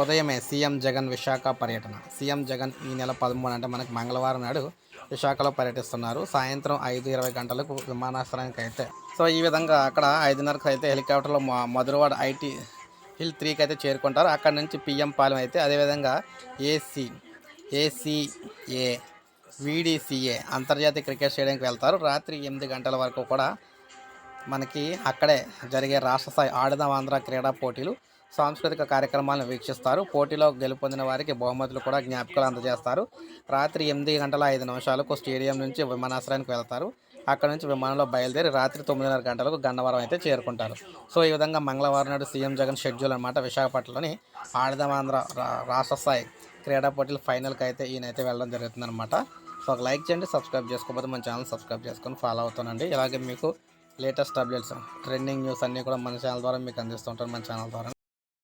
ఉదయమే సీఎం జగన్ విశాఖ పర్యటన. సీఎం జగన్ ఈ నెల పదమూడు అంటే మనకు మంగళవారం నాడు విశాఖలో పర్యటిస్తున్నారు. సాయంత్రం ఐదు ఇరవై గంటలకు విమానాశ్రయానికి అయితే. సో ఈ విధంగా అక్కడ ఐదున్నరకు అయితే హెలికాప్టర్లో మధురవాడ ఐటీ హిల్ త్రీకి అయితే చేరుకుంటారు. అక్కడ నుంచి పిఎం పాలెం అయితే అదేవిధంగా ఏసీ ఏసీఏ వీడీసీఏ అంతర్జాతీయ క్రికెట్ స్టేడియంకి వెళ్తారు. రాత్రి ఎనిమిది గంటల వరకు కూడా మనకి అక్కడే జరిగే రాష్ట్ర స్థాయి ఆడదాం ఆంధ్ర క్రీడా పోటీలు సాంస్కృతిక కార్యక్రమాలను వీక్షిస్తారు. పోటీలో గెలుపొందిన వారికి బహుమతులు కూడా జ్ఞాపికలు అందజేస్తారు. రాత్రి ఎనిమిది గంటల ఐదు నిమిషాలకు స్టేడియం నుంచి విమానాశ్రయానికి వెళ్తారు. అక్కడ నుంచి విమానంలో బయలుదేరి రాత్రి తొమ్మిదిన్నర గంటలకు గన్నవరం అయితే చేరుకుంటారు. సో ఈ విధంగా మంగళవారం నాడు సీఎం జగన్ షెడ్యూల్ అనమాట విశాఖపట్నంలోని ఆడదాం రాష్ట్ర స్థాయి క్రీడా పోటీలు ఫైనల్కి అయితే ఈయనైతే వెళ్ళడం జరుగుతుంది అనమాట సో ఒక లైక్ చేయండి సబ్స్క్రైబ్ చేసుకోకపోతే మన ఛానల్ సబ్స్క్రైబ్ చేసుకొని ఫాలో అవుతానండి. ఇలాగే మీకు లేటెస్ట్ అప్డేట్స్ ట్రెండింగ్ న్యూస్ అన్నీ కూడా మన ఛానల్ ద్వారా మీకు అందిస్తుంటాను మన ఛానల్ ద్వారా.